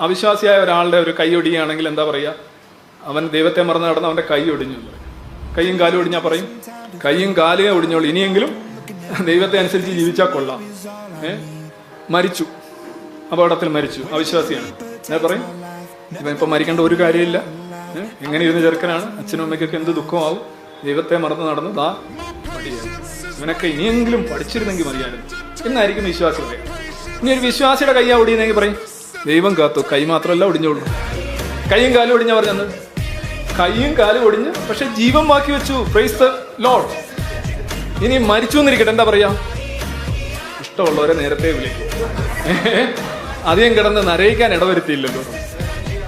അവിശ്വാസിയായ ഒരാളുടെ ഒരു കൈ ഒടിയുകയാണെങ്കിൽ എന്താ പറയുക? അവൻ ദൈവത്തെ മറന്ന് നടന്ന് അവന്റെ കൈ ഒടിഞ്ഞു കൈയും കാലും ഒടിഞ്ഞാ പറയും. കൈയും കാലേ ഒടിഞ്ഞോളൂ. ഇനിയെങ്കിലും ദൈവത്തെ അനുസരിച്ച് ജീവിച്ചാൽ കൊള്ളാം. ഏ? മരിച്ചു. അപകടത്തിൽ മരിച്ചു. അവിശ്വാസിയാണ്. ഞാൻ പറയും? ഇവൻ ഇപ്പൊ മരിക്കേണ്ട ഒരു കാര്യമില്ല. എങ്ങനെ ഇരുന്ന് ചെറുക്കനാണ്? അച്ഛനും അമ്മയ്ക്കൊക്കെ എന്ത് ദുഃഖമാവും? ദൈവത്തെ മറന്ന് നടന്ന് ദാ ഇവനൊക്കെ ഇനിയെങ്കിലും പഠിച്ചിരുന്നെങ്കിൽ മതിയായിരുന്നു. എന്നായിരിക്കും വിശ്വാസിയുടെ ഇനി ഒരു വിശ്വാസിയുടെ കയ്യാ ഒടിയുന്നെങ്കിൽ പറയും ദൈവം കാത്തു. കൈ മാത്രമല്ല ഒടിഞ്ഞോളൂ കൈയും കാലും ഒടിഞ്ഞ പറഞ്ഞത് കൈയും കാലും ഒടിഞ്ഞ്. പക്ഷെ ജീവൻ ബാക്കി വെച്ചു. പ്രൈസ് ദ ലോഡ് ഇനി മരിച്ചു എന്നിരിക്കട്ടെ. എന്താ പറയാ? ഇഷ്ടമുള്ളവരെ നേരത്തെ വിളിക്കും. അധികം കിടന്ന് നരയിക്കാൻ ഇടവരുത്തിയില്ലല്ലോ.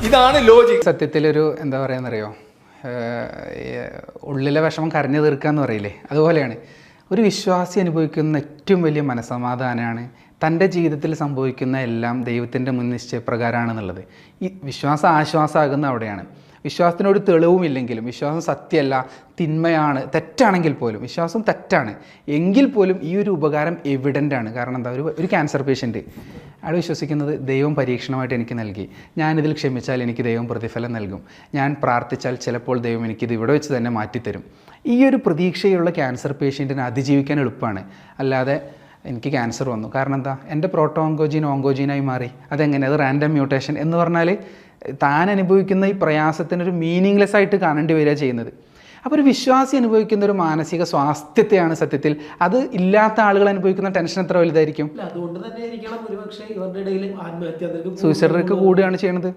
ഇതാണ് ലോജിക് സത്യത്തിലൊരു എന്താ പറയാന്നറിയോ? ഉള്ളിലെ വിഷമം കരഞ്ഞു തീർക്കുക എന്ന് പറയില്ലേ? അതുപോലെയാണ്. ഒരു വിശ്വാസി അനുഭവിക്കുന്ന ഏറ്റവും വലിയ മനസമാധാനമാണ് തന്റെ ജീവിതത്തിൽ സംഭവിക്കുന്ന എല്ലാം ദൈവത്തിന്റെ മുൻ നിശ്ചയപ്രകാരമാണെന്നുള്ളത്. ഈ വിശ്വാസം ആശ്വാസമാകുന്ന അവിടെയാണ്. വിശ്വാസത്തിനൊരു തെളിവും ഇല്ലെങ്കിലും വിശ്വാസം സത്യമല്ല തിന്മയാണ് തെറ്റാണെങ്കിൽ പോലും വിശ്വാസം തെറ്റാണ്. എങ്കിൽ പോലും ഈ ഒരു ഉപകാരം എവിഡന്റ് ആണ്. കാരണം എന്താ? ഒരു ഒരു ക്യാൻസർ പേഷ്യന്റ് അയാൾ വിശ്വസിക്കുന്നത് ദൈവം പരീക്ഷണമായിട്ട് എനിക്ക് നൽകി. ഞാനിതിൽ ക്ഷമിച്ചാൽ എനിക്ക് ദൈവം പ്രതിഫലം നൽകും. ഞാൻ പ്രാർത്ഥിച്ചാൽ ചിലപ്പോൾ ദൈവം എനിക്കിത് ഇവിടെ വെച്ച് തന്നെ മാറ്റിത്തരും. ഈ ഒരു പ്രതീക്ഷയുള്ള ക്യാൻസർ പേഷ്യന്റിനെ അതിജീവിക്കാൻ എളുപ്പമാണ്. അല്ലാതെ എനിക്ക് ക്യാൻസർ വന്നു. കാരണം എന്താ? എന്റെ പ്രോട്ടോ ഓങ്കോജീൻ ഓങ്കോജീനായി മാറി. അതെങ്ങനെ? അത് റാൻഡം മ്യൂട്ടേഷൻ എന്ന് പറഞ്ഞാൽ താൻ അനുഭവിക്കുന്ന ഈ പ്രയാസത്തിനൊരു മീനിങ്ലെസ് ആയിട്ട് കാണേണ്ടി വരിക ചെയ്യുന്നത്. അപ്പോൾ ഒരു വിശ്വാസി അനുഭവിക്കുന്ന ഒരു മാനസിക സ്വാസ്ഥ്യത്തെയാണ് സത്യത്തിൽ. അത് ഇല്ലാത്ത ആളുകൾ അനുഭവിക്കുന്ന ടെൻഷൻ എത്ര വലുതായിരിക്കും? അല്ല അതുകൊണ്ട് തന്നെ ആയിരിക്കണം. ഒരുപക്ഷെ ഇവരുടെ ഇടയിൽ ആത്മഹത്യ നിരക്ക് സൂയിസൈഡ് റേറ്റ് കൂടുകയാണ് ചെയ്യുന്നത്.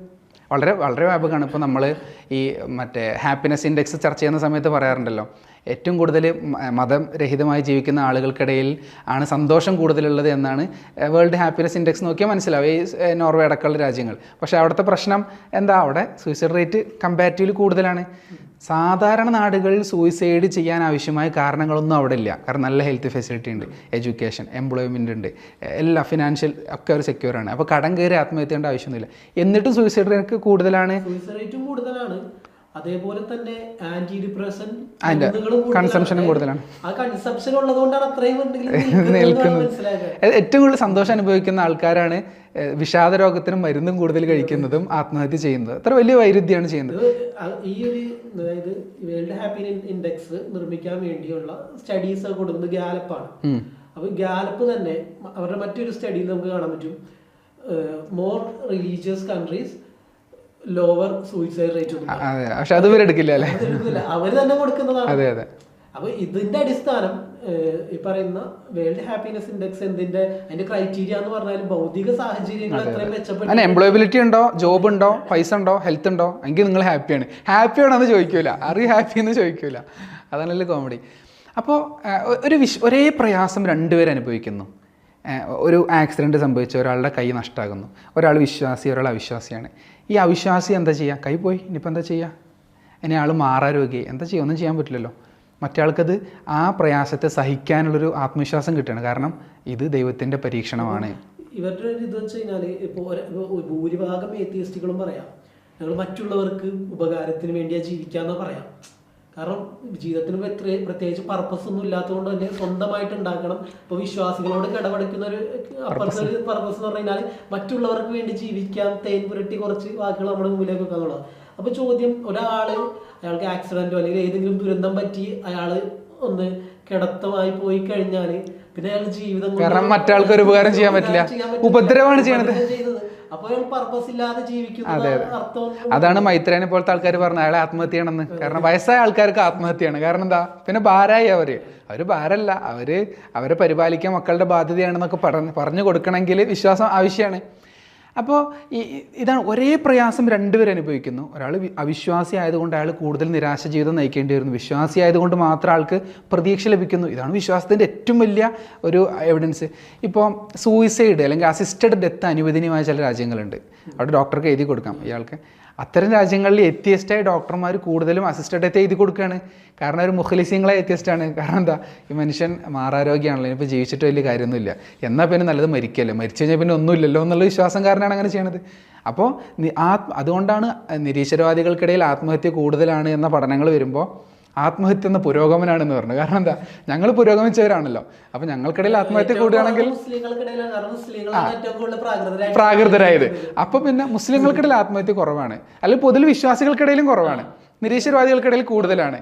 വളരെ വളരെ വ്യാപകമാണ്. ഇപ്പോൾ നമ്മൾ ഈ മറ്റേ ഹാപ്പിനെസ് ഇൻഡെക്സ് ചർച്ച ചെയ്യുന്ന സമയത്ത് പറയാറുണ്ടല്ലോ. ഏറ്റവും കൂടുതൽ മതരഹിതമായി മതം രഹിതമായി ജീവിക്കുന്ന ആളുകൾക്കിടയിൽ ആണ് സന്തോഷം കൂടുതലുള്ളത് എന്നാണ് വേൾഡ് ഹാപ്പിനെസ് ഇൻഡെക്സ് നോക്കിയാൽ മനസ്സിലാവും. ഈ നോർവേ അടക്കമുള്ള രാജ്യങ്ങൾ. പക്ഷേ അവിടുത്തെ പ്രശ്നം എന്താ? അവിടെ സൂയിസൈഡ് റേറ്റ് കമ്പാരിറ്റീവ്ലി കൂടുതലാണ്. സാധാരണ നാടുകളിൽ സൂയിസൈഡ് ചെയ്യാൻ ആവശ്യമായ കാരണങ്ങളൊന്നും അവിടെ ഇല്ല. കാരണം നല്ല ഹെൽത്ത് ഫെസിലിറ്റി ഉണ്ട് എഡ്യൂക്കേഷൻ എംപ്ലോയ്മെന്റ് ഉണ്ട് എല്ലാ ഫിനാൻഷ്യൽ ഒക്കെ ഒരു സെക്യൂർ ആണ്. അപ്പോൾ കടം കയറി ആത്മഹത്യ ചെയ്യേണ്ട ആവശ്യമൊന്നുമില്ല. എന്നിട്ടും സൂയിസൈഡ് റേറ്റ് കൂടുതലാണ്. കൂടുതലാണ്. അതേപോലെ തന്നെ ആന്റി ഡിപ്രഷൻ അതിന്റെ കൂടുതലാണ്. ആ കൺസംഷൻ ഉള്ളതുകൊണ്ടാണ് അത്രയും നിൽക്കുന്നത്. ഏറ്റവും കൂടുതൽ സന്തോഷം അനുഭവിക്കുന്ന ആൾക്കാരാണ് വിഷാദ രോഗത്തിന് മരുന്നും കൂടുതൽ കഴിക്കുന്നതും ആത്മഹത്യ ചെയ്യുന്നത്. അത്ര വലിയ വൈരുദ്ധ്യമാണ് ചെയ്യുന്നത്. ഈ ഒരു അതായത് വേൾഡ് ഹാപ്പി ഇൻഡെക്സ് നിർമ്മിക്കാൻ വേണ്ടിയുള്ള സ്റ്റഡീസ് കൊടുക്കുന്നത് ഗാലപ്പാണ്. അപ്പൊ ഗാലപ്പ് തന്നെ അവരുടെ മറ്റൊരു സ്റ്റഡിയിൽ നമുക്ക് കാണാൻ പറ്റും. More religious countries lower suicide rate ഒന്നും പക്ഷെ അത് ഇവരെടുക്കില്ല അല്ലേ. അവർ തന്നെ കൊടുക്കുന്നതാണ്. അതെ അതെ. അപ്പൊ ഇതിന്റെ അടിസ്ഥാനം ഈ പറയുന്ന വേൾഡ് ഹാപ്പിനെസ് ഇൻഡെക്സ് എന്തിന്റെ അതിന്റെ ക്രൈറ്റീരിയ എന്ന് പറഞ്ഞാൽ ഭൗതിക സാഹചര്യങ്ങൾ എത്രയും മെച്ചപ്പെട്ടു. എംപ്ലോയബിലിറ്റി ഉണ്ടോ? ജോബ് ഉണ്ടോ? പൈസ ഉണ്ടോ? ഹെൽത്ത് ഉണ്ടോ? എങ്കിൽ നിങ്ങൾ ഹാപ്പിയാണ് ഹാപ്പി ആണെന്ന് ചോദിക്കൂല. അറി ഹാപ്പി എന്ന് ചോദിക്കൂല. അതാണല്ലോ കോമഡി അപ്പോൾ ഒരു വിശ് ഒരേ പ്രയാസം രണ്ടുപേരും അനുഭവിക്കുന്നു. ഒരു ആക്സിഡന്റ് സംഭവിച്ച ഒരാളുടെ കൈ നഷ്ടമാകുന്നു ഒരാൾ വിശ്വാസി ഒരാൾ അവിശ്വാസിയാണ്. ഈ അവിശ്വാസി എന്താ ചെയ്യുക കൈ പോയി ഇനിയിപ്പോൾ എന്താ ചെയ്യുക ഇനി ആൾ മാറാരോഗ്യമായി എന്താ ചെയ്യുക ഒന്നും ചെയ്യാൻ പറ്റില്ലല്ലോ. മറ്റാൾക്കത് ആ പ്രയാസത്തെ സഹിക്കാനുള്ളൊരു ആത്മവിശ്വാസം കിട്ടുകയാണ് കാരണം ഇത് ദൈവത്തിന്റെ പരീക്ഷണമാണ്. ഇവരുടെ ഒരു ഇത് വെച്ച് കഴിഞ്ഞാൽ ഇപ്പോൾ ഭൂരിഭാഗം ഏത്തിയസ്റ്റുകളും പറയാം. ഞങ്ങൾ മറ്റുള്ളവർക്ക് ഉപകാരത്തിന് വേണ്ടിയാണ് ജീവിക്കാമെന്ന് പറയാം. കാരണം ജീവിതത്തിന് പ്രത്യേക- പ്രത്യേകിച്ച് പർപ്പസ് ഒന്നും ഇല്ലാത്തതുകൊണ്ട് തന്നെ സ്വന്തമായിട്ട് ഉണ്ടാക്കണം. ഇപ്പൊ വിശ്വാസികളോട് കിടപെടുക്കുന്ന ഒരു പർപ്പസ് എന്ന് പറഞ്ഞു കഴിഞ്ഞാൽ മറ്റുള്ളവർക്ക് വേണ്ടി ജീവിക്കാം തേൻ പുരട്ടി കുറച്ച് വാക്കുകൾ നമ്മുടെ മുമ്പിലേക്ക് വെക്കാൻ എന്നുള്ളത് അപ്പൊ ചോദ്യം ഒരാൾ അയാൾക്ക് ആക്സിഡന്റോ അല്ലെങ്കിൽ ഏതെങ്കിലും ദുരന്തം പറ്റി അയാൾ ഒന്ന് കിടത്തമായി പോയി കഴിഞ്ഞാൽ പിന്നെ അയാളുടെ ജീവിതം കാരണം മറ്റാൾക്ക് ഒരു ഉപകാരം ചെയ്യാൻ പറ്റില്ല. ഉപദ്രവമാണ് ചെയ്യണത്. അതാണ് മൈത്രേനെ പോലത്തെ ആൾക്കാർ പറഞ്ഞത്. അയാളെ ആത്മഹത്യ ചെയ്യണമെന്ന്. കാരണം വയസ്സായ ആൾക്കാർക്ക് ആത്മഹത്യയാണ്. കാരണം എന്താ? പിന്നെ ഭാരമായി അവർ. അവർ ഭാരമല്ല. അവർ അവരെ പരിപാലിക്കാൻ മക്കളുടെ ബാധ്യതയാണെന്നൊക്കെ പറഞ്ഞു പറഞ്ഞു കൊടുക്കണമെങ്കിൽ വിശ്വാസം ആവശ്യമാണ്. അപ്പോൾ ഈ ഇതാണ് ഒരേ പ്രയാസം രണ്ടുപേരും അനുഭവിക്കുന്നു. ഒരാൾ അവിശ്വാസി ആയതുകൊണ്ട് അയാൾ കൂടുതൽ നിരാശ ജീവിതം നയിക്കേണ്ടി വരുന്നു. വിശ്വാസി ആയതുകൊണ്ട് മാത്രം ആൾക്ക് പ്രതീക്ഷ ലഭിക്കുന്നു. ഇതാണ് വിശ്വാസത്തിന്റെ ഏറ്റവും വലിയ ഒരു എവിഡൻസ് ഇപ്പോൾ സൂയിസൈഡ് അല്ലെങ്കിൽ അസിസ്റ്റഡ് ഡെത്ത് അനുവദനീയമായ ചില രാജ്യങ്ങളുണ്ട്. അവിടെ ഡോക്ടർക്ക് എഴുതി കൊടുക്കാം ഇയാൾക്ക്. അത്തരം രാജ്യങ്ങളിൽ എത്തിയസ്റ്റായ ഡോക്ടർമാർ കൂടുതലും അസിസ്റ്റഡ് ഡെത്ത് എഴുതി കൊടുക്കുകയാണ് കാരണം ഒരു മുഖലിസ്യങ്ങളെ എത്തിയസ്റ്റാണ് കാരണം എന്താ? ഈ മനുഷ്യൻ മാറാരോഗ്യമാണല്ലോ. ഇനിയിപ്പോൾ ജീവിച്ചിട്ട് വലിയ കാര്യമൊന്നുമില്ല. എന്നാൽ പിന്നെ നല്ലത് മരിക്കല്ലേ? മരിച്ചു കഴിഞ്ഞാൽ പിന്നെ ഒന്നുമില്ലല്ലോ എന്നുള്ള വിശ്വാസം കാരണമാണ് അങ്ങനെ ചെയ്യണത്. അപ്പോൾ ആ അതുകൊണ്ടാണ് നിരീശ്വരവാദികൾക്കിടയിൽ ആത്മഹത്യ കൂടുതലാണ് എന്ന പഠനങ്ങൾ വരുമ്പോൾ ആത്മഹത്യ എന്ന പുരോഗമനാണെന്ന് പറഞ്ഞു. കാരണം എന്താ? ഞങ്ങൾ പുരോഗമിച്ചവരാണല്ലോ. അപ്പൊ ഞങ്ങൾക്കിടയിൽ ആത്മഹത്യ കൂടുകയാണെങ്കിൽ പ്രാകൃതരായത്. അപ്പൊ പിന്നെ മുസ്ലിങ്ങൾക്കിടയിൽ ആത്മഹത്യ കുറവാണ്. അല്ലെങ്കിൽ പൊതുവിൽ വിശ്വാസികൾക്കിടയിലും കുറവാണ്. നിരീശ്വരവാദികൾക്കിടയിൽ കൂടുതലാണ്.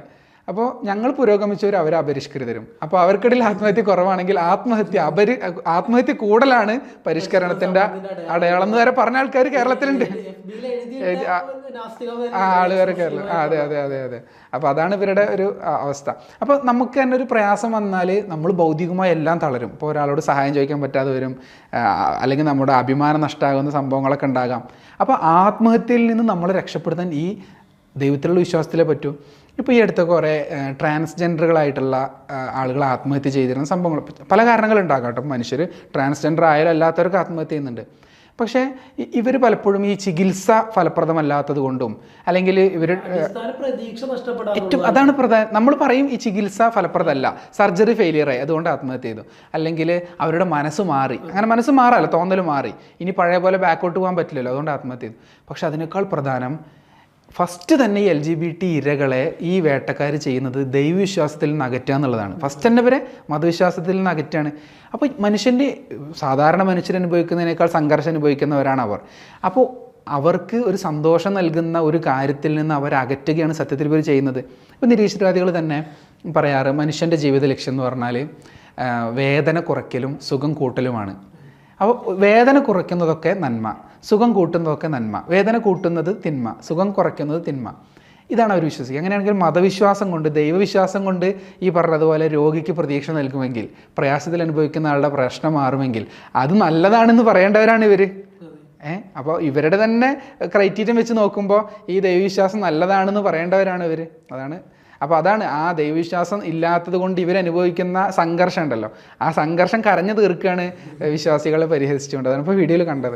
അപ്പോൾ ഞങ്ങൾ പുരോഗമിച്ചവർ അവർ അപരിഷ്കൃതരും. അപ്പോൾ അവർക്കിടയിൽ ആത്മഹത്യ കുറവാണെങ്കിൽ ആത്മഹത്യ അപരി ആത്മഹത്യ കൂടുതലാണ് പരിഷ്കരണത്തിന്റെ അടയാളം. എന്ന് വരെ പറഞ്ഞ ആൾക്കാർ കേരളത്തിലുണ്ട്. FB യിൽ എഴുതിയിട്ട നാസ്തികവാദി ആ ആളുകാർ കേരളം ആ, അതെ അതെ അതെ അതെ. അപ്പോൾ അതാണ് ഇവരുടെ ഒരു അവസ്ഥ. അപ്പോൾ നമുക്ക് തന്നെ ഒരു പ്രയാസം വന്നാൽ നമ്മൾ ഭൗതികമായി എല്ലാം തളരും. ഇപ്പോൾ ഒരാളോട് സഹായം ചോദിക്കാൻ പറ്റാതെ വരും. അല്ലെങ്കിൽ നമ്മുടെ അഭിമാനം നഷ്ടമാകുന്ന സംഭവങ്ങളൊക്കെ ഉണ്ടാകാം. അപ്പോൾ ആത്മഹത്യയിൽ നിന്ന് നമ്മളെ രക്ഷപ്പെടുത്താൻ ഈ ദൈവത്തിലുള്ള വിശ്വാസത്തിലേ പറ്റൂ. ഇപ്പോൾ ഈ അടുത്ത കുറേ ട്രാൻസ്ജെൻഡറുകളായിട്ടുള്ള ആളുകൾ ആത്മഹത്യ ചെയ്തിരുന്ന സംഭവങ്ങൾ. പല കാരണങ്ങളുണ്ടാകാം കേട്ടോ. മനുഷ്യർ ട്രാൻസ്ജെൻഡർ ആയാലും അല്ലാത്തവർക്ക് ആത്മഹത്യ ചെയ്യുന്നുണ്ട്. പക്ഷേ ഇവർ പലപ്പോഴും ഈ ചികിത്സ ഫലപ്രദമല്ലാത്തത് കൊണ്ടും അല്ലെങ്കിൽ ഇവർ ഏറ്റവും അതാണ് പ്രധാന നമ്മൾ പറയും ഈ ചികിത്സ ഫലപ്രദമല്ല സർജറി ഫെയിലിയർ ആയി അതുകൊണ്ട് ആത്മഹത്യ ചെയ്തു. അല്ലെങ്കിൽ അവരുടെ മനസ്സ് മാറി അങ്ങനെ മനസ്സ് മാറാല്ലോ തോന്നൽ മാറി. ഇനി പഴയ പോലെ ബാക്കോട്ട് പോകാൻ പറ്റില്ലല്ലോ അതുകൊണ്ട് ആത്മഹത്യ ചെയ്തു. പക്ഷെ അതിനേക്കാൾ പ്രധാനം ഫസ്റ്റ് തന്നെ ഈ എൽ ജി ബി ടി ഇരകളെ ഈ വേട്ടക്കാർ ചെയ്യുന്നത് ദൈവവിശ്വാസത്തിൽ നിന്ന് അകറ്റുക എന്നുള്ളതാണ്. ഫസ്റ്റ് തന്നെ വരെ മതവിശ്വാസത്തിൽ നിന്ന് അകറ്റാണ് അപ്പോൾ മനുഷ്യന്റെ സാധാരണ മനുഷ്യർ അനുഭവിക്കുന്നതിനേക്കാൾ സംഘർഷം അനുഭവിക്കുന്നവരാണ് അവർ. അപ്പോൾ അവർക്ക് ഒരു സന്തോഷം നൽകുന്ന ഒരു കാര്യത്തിൽ നിന്ന് അവർ അകറ്റുകയാണ് സത്യത്തിൽ ഇവർ ചെയ്യുന്നത്. ഇപ്പോൾ നിരീശ്വരവാദികൾ തന്നെ പറയാറ് മനുഷ്യന്റെ ജീവിത ലക്ഷ്യം എന്ന് പറഞ്ഞാൽ വേദന കുറയ്ക്കലും സുഖം കൂട്ടലുമാണ്. അപ്പോൾ വേദന കുറയ്ക്കുന്നതൊക്കെ നന്മ സുഖം കൂട്ടുന്നതൊക്കെ നന്മ. വേദന കൂട്ടുന്നത് തിന്മ സുഖം കുറയ്ക്കുന്നത് തിന്മ. ഇതാണ് അവർ വിശ്വസിക്കുക. അങ്ങനെയാണെങ്കിൽ മതവിശ്വാസം കൊണ്ട് ദൈവവിശ്വാസം കൊണ്ട് ഈ പറഞ്ഞതുപോലെ രോഗിക്ക് പ്രതീക്ഷ നൽകുമെങ്കിൽ പ്രയാസത്തിൽ അനുഭവിക്കുന്ന ആളുടെ പ്രശ്നം മാറുമെങ്കിൽ അത് നല്ലതാണെന്ന് പറയേണ്ടവരാണ് ഇവർ ഏഹ് അപ്പോൾ ഇവരുടെ തന്നെ ക്രൈറ്റീരിയം വെച്ച് നോക്കുമ്പോൾ ഈ ദൈവവിശ്വാസം നല്ലതാണെന്ന് പറയേണ്ടവരാണ് ഇവർ അതാണ് അപ്പോൾ അതാണ് ആ ദൈവവിശ്വാസം ഇല്ലാത്തത് കൊണ്ട് ഇവരനുഭവിക്കുന്ന സംഘർഷം ഉണ്ടല്ലോ. ആ സംഘർഷം കരഞ്ഞു തീർക്കുകയാണ് വിശ്വാസികളെ പരിഹസിച്ചുകൊണ്ട് അതാണ് ഇപ്പോൾ വീഡിയോയിൽ കണ്ടത്.